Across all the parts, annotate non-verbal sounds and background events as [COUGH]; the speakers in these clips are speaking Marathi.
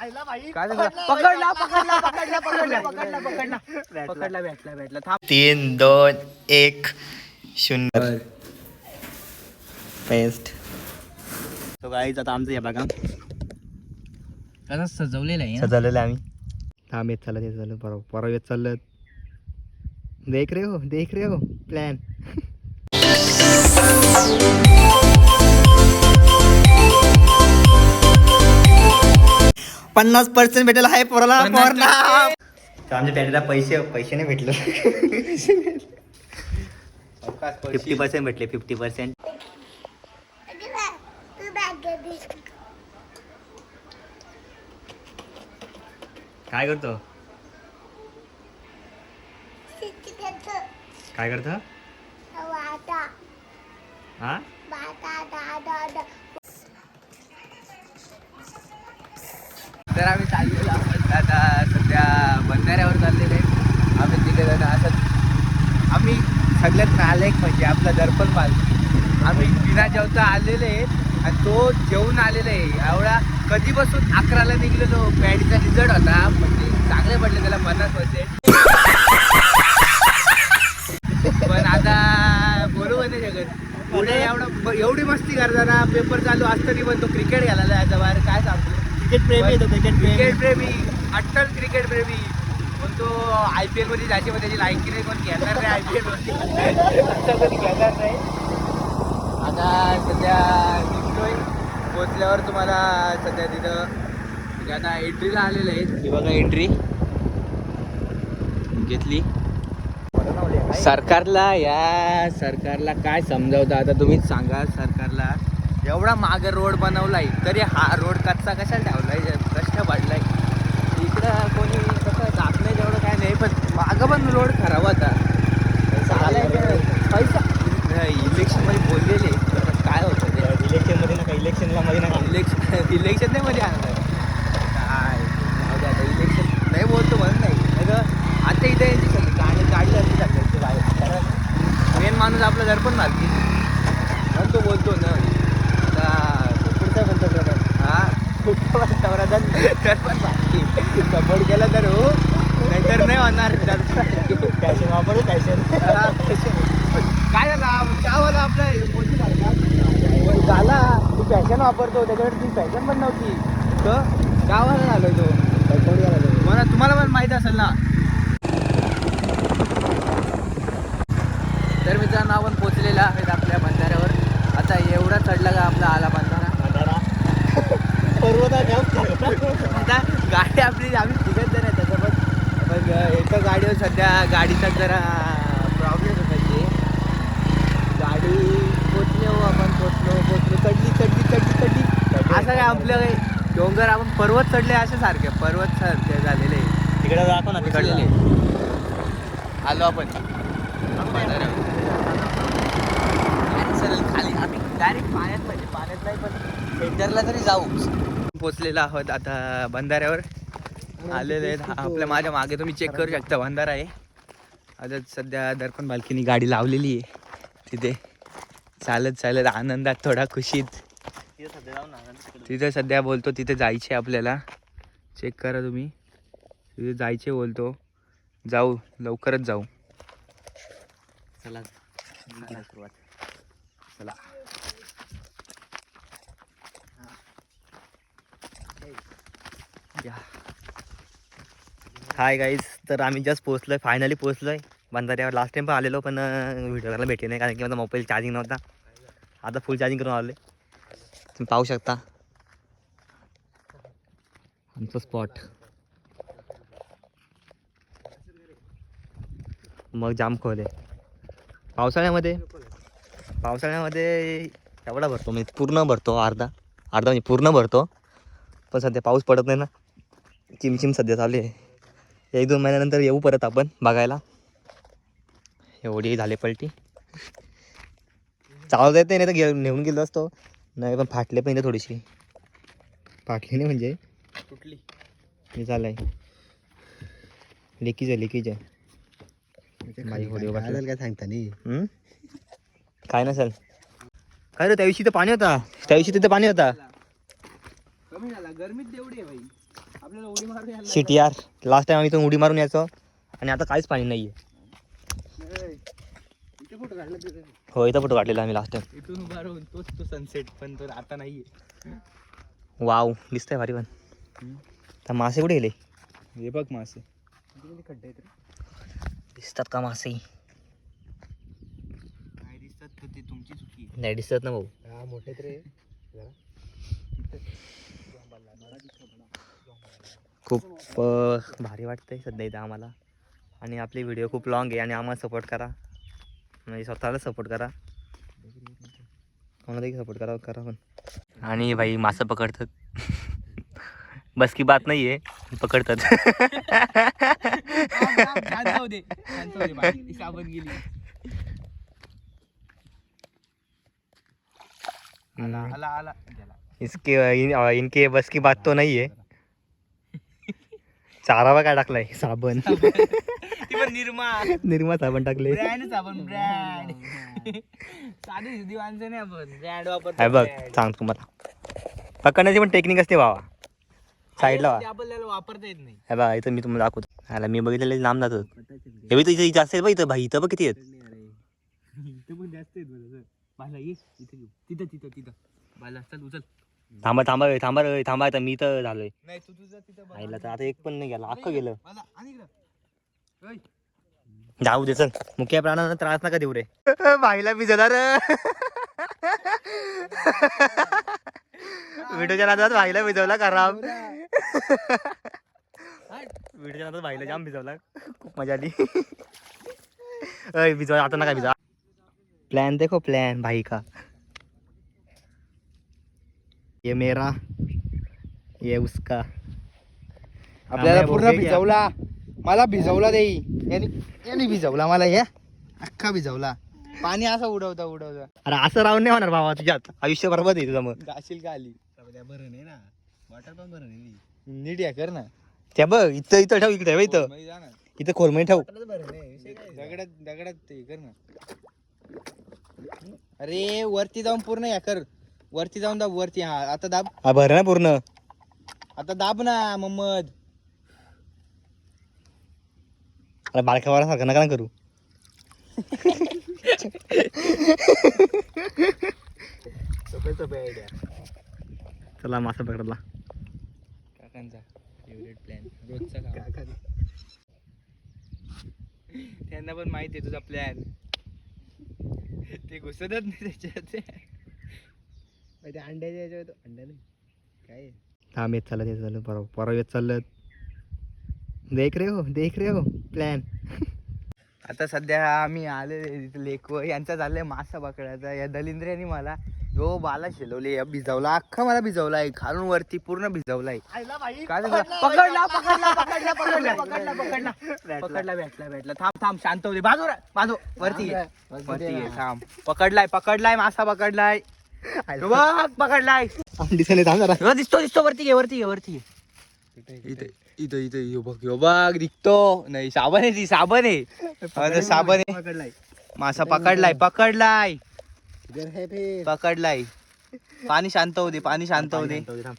काय झालं? पकडला पकडला पकडला पकडला [LAUGHS] पकडला. पकडला पकडला. भेटला भेटला. थांब. तीन दोन एक शून्य. पेस्ट तो गाईच आता आमचं या बघा. कसं सजवलेलं आहे सजवलेलं आम्ही. थांब येत चालत येत चालत परवा परवा येत चालत देख रे हो देख रे हो प्लॅन [LAUGHS] पन्नास पर्सेंट भेटेल. आहे पोराला पोरला. आमच्या डॅडीला पैसे पैसे नाही भेटले. फिफ्टी पर्सेंट भेटले फिफ्टी पर्सेंट काय करतो? काय करतो? हा? तर आम्ही चाललेलो आहोत. आता सध्या बंधाऱ्यावर चाललेलो आहे. आम्ही तिथे जाणं असं आम्ही सगळ्यात नालायक म्हणजे आपला दर्पण पालखी आम्ही बिना जेवता आलेले आहेत आणि तो जेवून आलेला आहे. एवढा कधीपासून अकराला निघलेलो पॅडीचा रिझल्ट होता. म्हणजे चांगले पडले त्याला पन्नास होते. पण आता बरोबर नाही म्हणजे जगत. पुढे एवढा एवढी मस्ती करताना पेपर चालू असताना पण तो क्रिकेट घालायला आता बाहेर क्रिकेट प्रेमी येतो क्रिकेट क्रिकेट प्रेमी अट्टल क्रिकेट प्रेमी. पण तो आय पी एलमध्ये जायचे मग त्याची लायकी नाही कोण घेणार नाही आय पी एलमध्ये आता घेणार नाही. आता सध्या निघतोय. पोचल्यावर तुम्हाला सध्या तिथं म्हणजे आता एंट्रीला आलेलं आहे. की बघा एंट्री घेतली. सरकारला या सरकारला काय समजावतं? आता तुम्हीच सांगा सरकारला. एवढा माग रोड बनवलाय तरी हा रोड कच्चा कशाला ठेवलाय? प्रश्न पडलाय. इकडं कोणी कसं दाखलं जेवढं काय नाही पण मागं पण रोड खराब होता. पैसा. इलेक्शनमध्ये बोललेले. तर काय होतं ते? इलेक्शनमध्ये नका इलेक्शनला मध्ये नका इलेक्शन [LAUGHS] इलेक्शन नाही मध्ये आणलं काय? आता इलेक्शन नाही बोलतो म्हणून नाही. नाही तर आता इथे यांची सगळी गाडी गाडी असते सगळ्यांची बाहेर मेन माणूस आपला दर्पण मारती म्हणून तो बोलतो ना. मारती सपोर्ट केला तर हो. नाहीतर नाही होणार. पॅशन वापरू पॅशन काय झालं? त्यावर आपलं झाला. तू फॅशन वापरतो. त्याच्याकडे ती फॅशन पण नव्हती. तर गावाला आलोय तो. मला तुम्हाला पण माहिती असेल ना. तर मित्रांनो आपण पोचलेला आहेत आपल्या बंधाऱ्यावर. आता एवढा चढला का आपला आला पर्वत आता गाडी आपली आम्ही तिघत जण आहे तसं पण पण एका गाडीवर सध्या गाडीचा जरा प्रॉब्लेम होता इथे गाडी पोचले हो आपण पोचलो पोचलो. चढली चढली चढली चढली. असं काय आपलं काही डोंगर आपण पर्वत चढले असे सारखे पर्वत सारखे झालेले. तिकडे दाखव ना तिकडले आलो आपण. खाली. आम्ही डायरेक्ट पाण्यात म्हणजे पाण्यात नाही पण सेंटरला तरी जाऊ. पोचलेलो आहोत आता बंधाऱ्यावर आलेले आहेत. आपल्या माझ्या मागे तुम्ही चेक करू शकता. बंधारा आहे. आता सध्या दर्पण बालकीनी गाडी लावलेली आहे. तिथे चालत चालत आनंदात थोडा खुशीत. तिथे सध्या बोलतो तिथे जायचे आपल्याला. चेक करा तुम्ही. तिथे जायचे बोलतो. जाऊ लवकरच जाऊ. चला सुरुवात. चला. हाय गाईज तर आम्ही जस्ट पोहोचलोय फायनली पोहोचलोय. बंधाऱ्यावर लास्ट टाइम पण आलेलो पण व्हिडिओ करायला भेटले नाही कारण की माझा मोबाईल चार्जिंग नव्हता. आता फुल चार्जिंग करून आले तुम्ही पाहू शकता. आमचं स्पॉट मग जाम खोले पावसाळ्यामध्ये पावसाळ्यामध्ये एवढा भरतो म्हणजे पूर्ण भरतो अर्धा अर्धा म्हणजे पूर्ण भरतो. पण सध्या पाऊस पडत नाही ना. चिमचिम सध्या चालू आहे. एक दोन महिन्यानंतर येऊ परत आपण बघायला. एवढी झाली पलटी. चालवता येते नाही तर घे नेऊन गेलो असतो. नाही पण फाटले पण थोडीशी. फाटली नाही म्हणजे. कुठली हे झालंय. लिकीज आहे लिकीज आहे. माझी व्हिडिओ काय सांगता नाही? काय नसेल. काय रे त्या दिवशी तर पाणी होता. त्या दिवशी तिथे पाणी होता. कमी झाला. गरमीत तेवढी आहे भाई. आपल्याला उडी मारून यायला शिट यार. लास्ट टाइम आम्ही इथून उडी मारून यायचो आणि आता काहीच पाणी नाहीये. लागलं. इथे फोटो काढला तिथे हो इथं फोटो काढलेला आम्ही लास्ट टाइम इथून उभा राहून तोच तो सनसेट पण तो आता नाहीये. वाव दिसतंय भारी पण. तर मासे कुठे गेले? हे बघ मासे. खड्डे आहेत दिसतात का मासे? काय दिसतात तर ते तुमची चुकी आहे. नाही दिसत ना भाऊ. हा मोठे रे. खूप भारी वाटतंय सध्या इथं आम्हाला. आणि आपली व्हिडिओ खूप लॉंग आहे आणि आम्हाला सपोर्ट करा. म्हणजे स्वतःला सपोर्ट करा. कोणाला देखील सपोर्ट करा करा पण. आणि भाई मासं पकडतात. बस की बात नाही आहे पकडतात. इसके इन, इनके बस की बात तो नाही आहे चारावा काय टाकलाय? साबण. निर्मा. निर्मा साबण टाकले ब्रँड साबण ब्रँड. साधी सुधी माणसं नाही आपण. ब्रँड वापरतो आहे बघ. सांग तुम्हाला. पकडण्याची पण टेक्निक असते बाबा साईडला आपल्याला वापरता येत नाही. हे बघा इथं मी तुम्हाला दाखवतो. ह्याला मी बघितलेले लांब जातात हे बी इथं जास्त आहेत बघ इथं भाई इथं बघ किती आहेत. इथे पण जास्त आहेत बरं बाला ये इथे तिथं तिथं तिथं. बाला चल उचल. थांबा थांबा रे, थांबा रे, थांबा आता मी तर झालोय. नाही तू तुझं तिथं बघ. आईला तर आता एक पण नाही गेला अख्खं गेलं. बाला, आणि इकडं. ओय. जाऊ दे चल. मुख्य प्राणांना त्रास नका देऊ रे. [LAUGHS] भाईला मी जणार [LAUGHS] व्हिडिओच्या नादात भाईला भिजवला खराब [LAUGHS] व्हिडिओच्या नादात भाईला जाम भिजवला. खूप मजा आली. अय भिजवा आता नका भिजवा. प्लॅन देखो प्लॅन भाई का. ये मेरा ये उसका. आपल्याला पूर्ण. भिजवला. मला भिजवला देई याने याने भिजवला मला या अख्खा भिजवला. पाणी असं उडवता उडवता. अरे असं राहून नाही होणार भावा तुझ्यात. आयुष्य बरोबर आहे तुझं मग. गाशील का आली? बरं नाही ना. वाटर पण बरं नाही. नीट या कर ना. त्या बघ इथं इथं ठेव इकडे ठेव इथं. जा ना. इथं ठेव. दगडात दगडात ते कर ना. अरे वरती जाऊन पूर्ण या कर. वरती जाऊन दाब वरती. हा आता दाब. हा भर ना पूर्ण. आता दाब ना मोहम्मद. अरे बारक्या सारखं नका ना करू. चला मासा पकडला. काकांचा फेवरेट प्लॅन रोजचा काका त्यांना पण माहिती आहे तुझा प्लॅन ते घुसतच नाही त्याच्यात. ते अंड्याच्या याच्यावर अंड्या नाही. काय? थांब येत चालत येत चालत परवा परवा येत चालत. देख रे हो देख रे हो प्लॅन आता सध्या आम्ही आले लेकव यांचा झालंय मासा पकडायचा. या दलिंद्र्याने मला जो बाला शिलवले या भिजवला. अख्खा मला भिजवलाय खालून वरती पूर्ण भिजवलाय काय झालं? पकडला पकडला पकडला पकडला पकडला पकडला पकडला भेटला. भेटला थांब थांब शांत होते बाजू. रे, बाजू वरती घे वरती घे थांब. पकडलाय पकडलाय मासा पकडलाय. बघ पकडलाय. दिसायला थांब जरा. हो, दिसतो दिसतो वरती घे वरती घे वरती घे. इथे इथं. इथं यो बघ यो बघ दिसतो नाही साबण आहे ती साबण आहे. हा, साबण आहे. पकडलाय. मासा पकडलाय पकडलाय. पकडलाय. पाणी शांत होते पाणी शांत होते थांब.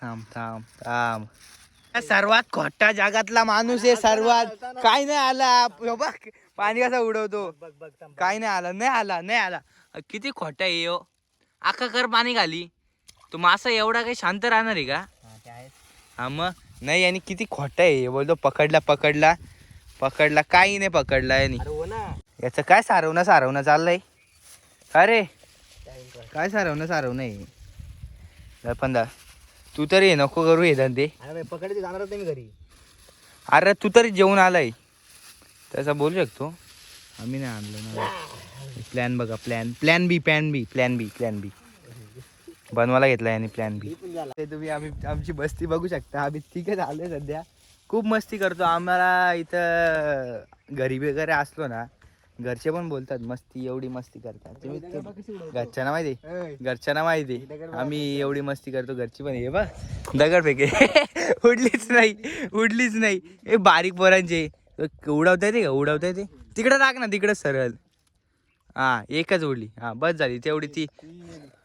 थांब थांब हा सर्वात खोटा जगातला माणूस आहे सर्वात. काय नाही आला. बघ पाणी कसा उडवतो. काय नाही आला नाही आला नाही आला. किती खोटा आहे यो. अख्खा कर पाणी खाली तो मासा एवढा काही शांत राहणार आहे का? हा मग? नाही आणि किती खोटा आहे. बोलतो पकडला पकडला. पकडला काही नाही पकडला यांनी. हो याचं काय सारवणं सारवणं चाललंय? अरे काय सारवणं सारवणं आहे? पण दा तू तरी नको करू हे धंदे. जाणारच नाही घरी. अरे तू तरी जेवून आलाय. तसं बोलू शकतो. आम्ही नाही आणलं ना. प्लॅन बघा plan plan B plan B plan B plan B बनवायला घेतला याने प्लॅन बी ते तुम्ही आम्ही आमची बस्ती बघू शकता. आम्ही तिघच आलोय सध्या. खूप मस्ती करतो. आम्हाला इथं घरी वगैरे असलो ना घरचे पण बोलतात मस्ती एवढी मस्ती करतात. तुम्ही ते- घरच्यांना माहिती घरच्यांना माहिती आम्ही एवढी मस्ती करतो घरची पण हे बा दगड फेके [LAUGHS] उडलीच नाही उडलीच नाही. हे बारीक पोरांचे. उडवता येते का? उडवता येते तिकडं टाक ना तिकडं सरळ. हा एकच उडली हा बस झाली. तेवढी ती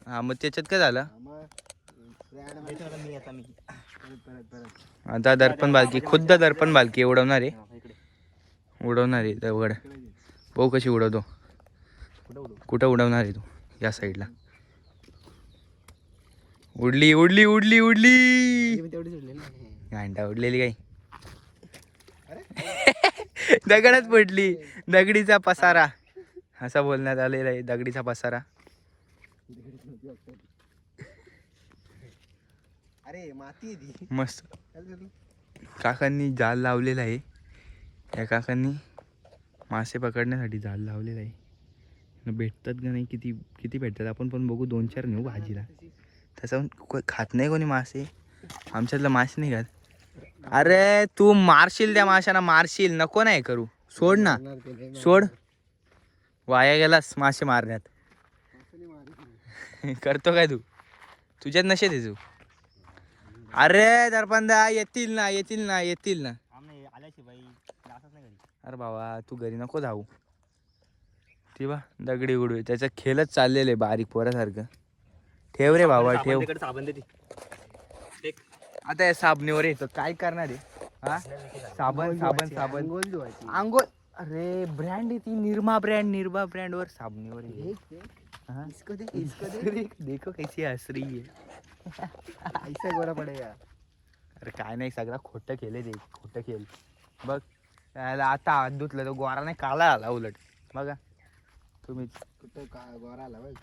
हा मग त्याच्यात काय झालं? आता दर्पण बालकी खुद्द दर्पण बालकी उडवणार आहे. उडवणार आहे दगड भाऊ कशी उडवतो. कुठं उडवणार आहे तू? या साईडला. उडली उडली उडली उडली! गांडा उडलेली काही [LAUGHS] दगडच पडली. दगडीचा पसारा. असं बोलण्यात आलेला आहे दगडीचा पसारा. अरे माती मस्त. काकांनी जाल लावलेला आहे. या काकांनी मासे पकडण्यासाठी जाल लावलेलं आहे. न भेटतात का नाही किती किती भेटतात? आपण पण बघू दोन चार नेऊ भाजीला. तसं को- खात नाही कोणी मासे. आमच्यातलं मासे नाही खात. अरे तू मारशील त्या माशांना मारशील. नको नाही करू. सोड ना. सोड. वाया गेलास मासे मारण्यात. करतो काय तू? तुझ्यात नशेत आहे तू. अरे दरपंदा येतील ना येतील ना येतील ना. अरे बाबा तू घरी नको जाऊ. ती बा दगडी उडू त्याचं खेळच चाललेलं आहे बारीक पोरासारखं. ठेव रे बाबा ठेव. आता या साबणीवर येतो काय करणार आहे? हा? साबण साबण साबण. आंघोळ अरे ब्रँड आहे ती. निर्मा ब्रँड निर्मा ब्रँडवर साबणीवर आहे. देख, देख. हा? इसको देख, इसको देख. देखो. कैसी हस रही है ऐसा गोरा पडेगा अरे काय नाही सगळं खोटं केलं ते. खोटं केलं. बघ आता हात धुतलं तो गोरा नाही काला आला उलट. बघा तुम्ही. गोरा आला बघ.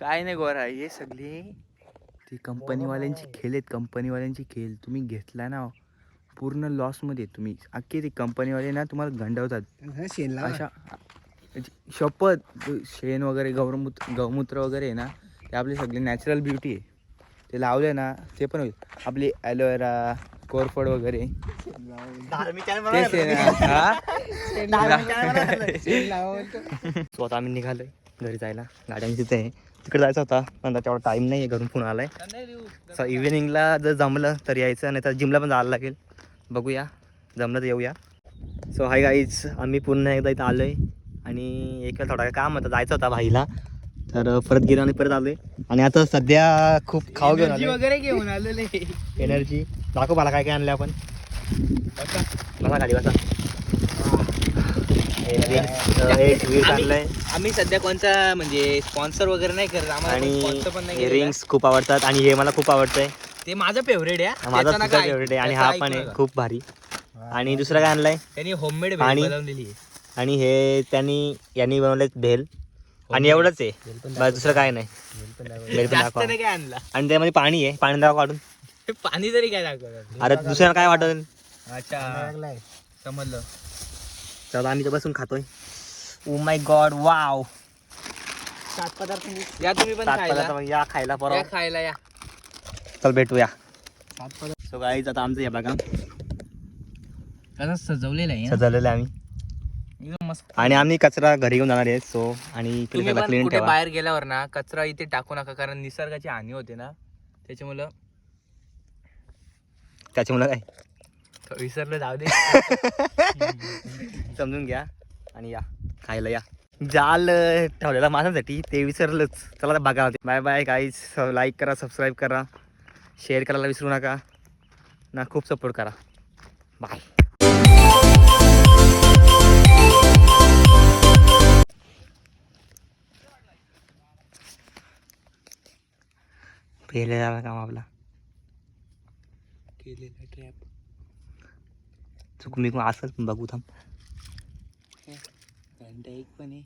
काय नाही गोरा हे सगळे. ते कंपनीवाल्यांची खेळ आहेत कंपनीवाल्यांची खेळ तुम्ही घेतला ना पूर्ण लॉसमध्ये तुम्ही. अख्खे ते कंपनीवाले ना तुम्हाला गंडवतात. अशा म्हणजे शपथ शेण वगैरे गौरमूत्र गौमूत्र वगैरे आहे ना ते आपली सगळी नॅचरल ब्युटी आहे. ते लावले ना ते पण होईल. आपली ॲलोवेरा कोरफड वगैरे. शेण तेच आहे ना? लावा म्हणतो. [LAUGHS] सो आता आम्ही निघालोय घरी जायला. गाड्या तिथे आहे. तिकडे जायचं होता पण तेवढा टाईम नाही आहे घरून फोन आलाय. इव्हिनिंगला जर जमलं तर यायचं नाही तर जिमला पण जायला लागेल. बघूया जमलं तर येऊया. सो हाय गाईज आम्ही पुन्हा एकदा इथं आलोय आणि एक थोडा काम होतं जायचं होता भाईला. तर परत गेलो आणि परत आलोय. आणि आता सध्या खूप खाऊ घेऊन आलोय. वगैरे घेऊन आलेले. एनर्जी दाखव मला काय काय आणलं आपण. बसा. गाडी बसा. आम्ही सध्या कोणता म्हणजे स्पॉन्सर वगैरे नाही करत. आम्हाला आणि. रिंग्स खूप आवडतात आणि हे मला खूप आवडतंय. ते माझं फेवरेट आहे. माझा त्याचं सुद्धा. फेवरेट आहे आणि त्याचं हा ऐकू पण आहे नका. खूप भारी. आणि दुसरं काय आणलंय? त्यांनी होममेड आणि- बनवलेली आहे. आणि हे त्यांनी यांनी बनवले भेल. आणि एवढंच आहे. बस दुसरं काय नाही. भेल पण जास्त दाखवा. नाही काय आणला? आणि त्यामध्ये पाणी आहे. पाणी दाखवा काढून. हे [LAUGHS] पाणी तरी काय दाखवतात अरे दुसऱ्याला काय वाटत अच्छा. समजलं. तर आम्ही तर बसून खातोय. ओ माय गॉड वाव सात पदार्थ या तुम्ही पण खायला. या खायला या परवा खायला या. चल भेटूया. सो आता आमचं हे बघा. कसं सजवलेलं आहे सजवलेलं आहे आम्ही. एकदम मस्त. आणि आम्ही कचरा घरी घेऊन जाणार आहे सो आणि तुम्ही प्लेसला पण क्लीन कुठे ठेवा. बाहेर गेल्यावर ना कचरा इथे टाकू नका कारण निसर्गाची हानी होते ना. त्याच्यामुळं त्याच्यामुळे काय? विसरलं जाऊ दे. [LAUGHS] समजून घ्या आणि या खायला या. जाल अं, ठेवलेला माझ्यासाठी ते विसरलंच. चला आता बघा. बाय बाय गाईज लाईक करा सबस्क्राईब करा. शेअर करायला विसरू नका. ना खूप सपोर्ट करा. बाय पहिले झाला काम आपला. केलेला ट्रॅप चुक मी असंच बघू थांब. घंटा एक पण आहे.